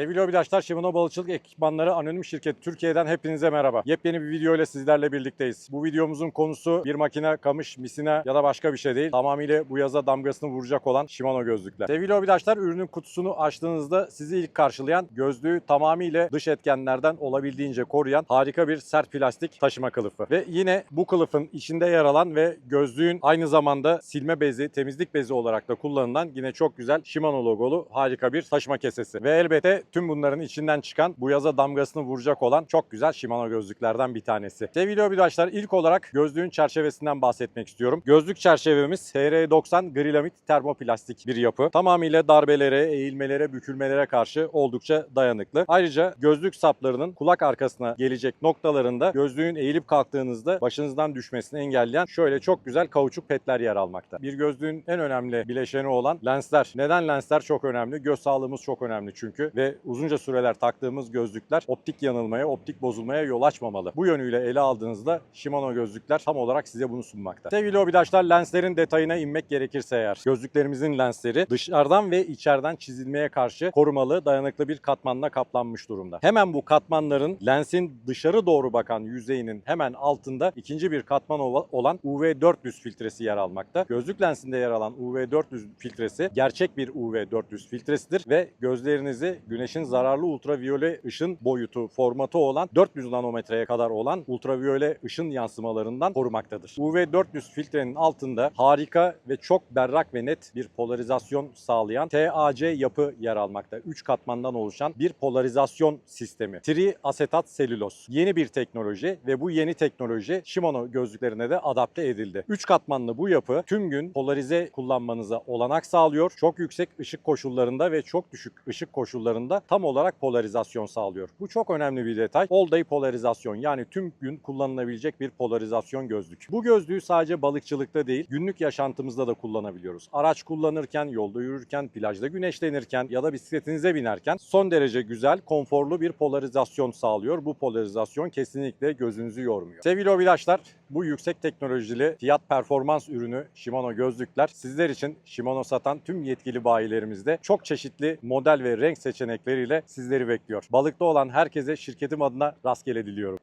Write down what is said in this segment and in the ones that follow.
Sevgili hobidaşlar, Shimano Balıkçılık Ekipmanları Anonim Şirket Türkiye'den hepinize merhaba. Yepyeni bir video ile sizlerle birlikteyiz. Bu videomuzun konusu bir makine, kamış, misina ya da başka bir şey değil. Tamamıyla bu yaza damgasını vuracak olan Shimano gözlükler. Sevgili hobidaşlar, ürünün kutusunu açtığınızda sizi ilk karşılayan gözlüğü tamamıyla dış etkenlerden olabildiğince koruyan harika bir sert plastik taşıma kılıfı. Ve yine bu kılıfın içinde yer alan ve gözlüğün aynı zamanda silme bezi, temizlik bezi olarak da kullanılan yine çok güzel Shimano logolu harika bir taşıma kesesi. Ve elbette tüm bunların içinden çıkan bu yaza damgasını vuracak olan çok güzel Shimano gözlüklerden bir tanesi. Sevgili hobidaşlar ilk olarak gözlüğün çerçevesinden bahsetmek istiyorum. Gözlük çerçevemiz HR90 grilamit termoplastik bir yapı. Tamamıyla darbelere, eğilmelere, bükülmelere karşı oldukça dayanıklı. Ayrıca gözlük saplarının kulak arkasına gelecek noktalarında gözlüğün eğilip kalktığınızda başınızdan düşmesini engelleyen şöyle çok güzel kauçuk petler yer almakta. Bir gözlüğün en önemli bileşeni olan lensler. Neden lensler çok önemli? Göz sağlığımız çok önemli çünkü ve uzunca süreler taktığımız gözlükler optik yanılmaya, optik bozulmaya yol açmamalı. Bu yönüyle ele aldığınızda Shimano gözlükler tam olarak size bunu sunmakta. Sevgili hobidaşlar lenslerin detayına inmek gerekirse eğer gözlüklerimizin lensleri dışarıdan ve içeriden çizilmeye karşı korumalı, dayanıklı bir katmanla kaplanmış durumda. Hemen bu katmanların lensin dışarı doğru bakan yüzeyinin hemen altında ikinci bir katman olan UV400 filtresi yer almakta. Gözlük lensinde yer alan UV400 filtresi gerçek bir UV400 filtresidir ve gözlerinizi güneşin zararlı ultraviyole ışın boyutu, formatı olan 400 nanometreye kadar olan ultraviyole ışın yansımalarından korumaktadır. UV400 filtrenin altında harika ve çok berrak ve net bir polarizasyon sağlayan TAC yapı yer almakta. 3 katmandan oluşan bir polarizasyon sistemi. Triasetat selüloz. Yeni bir teknoloji ve bu yeni teknoloji Shimano gözlüklerine de adapte edildi. 3 katmanlı bu yapı tüm gün polarize kullanmanıza olanak sağlıyor. Çok yüksek ışık koşullarında ve çok düşük ışık koşullarında tam olarak polarizasyon sağlıyor. Bu çok önemli bir detay. All day polarizasyon yani tüm gün kullanılabilecek bir polarizasyon gözlük. Bu gözlüğü sadece balıkçılıkta değil günlük yaşantımızda da kullanabiliyoruz. Araç kullanırken, yolda yürürken, plajda güneşlenirken ya da bisikletinize binerken son derece güzel, konforlu bir polarizasyon sağlıyor. Bu polarizasyon kesinlikle gözünüzü yormuyor. Sevgili hobidaşlar, bu yüksek teknolojili fiyat performans ürünü Shimano gözlükler sizler için Shimano satan tüm yetkili bayilerimizde çok çeşitli model ve renk seçenekleriyle sizleri bekliyor. Balıkta olan herkese şirketim adına rastgele diliyorum.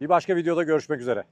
Bir başka videoda görüşmek üzere.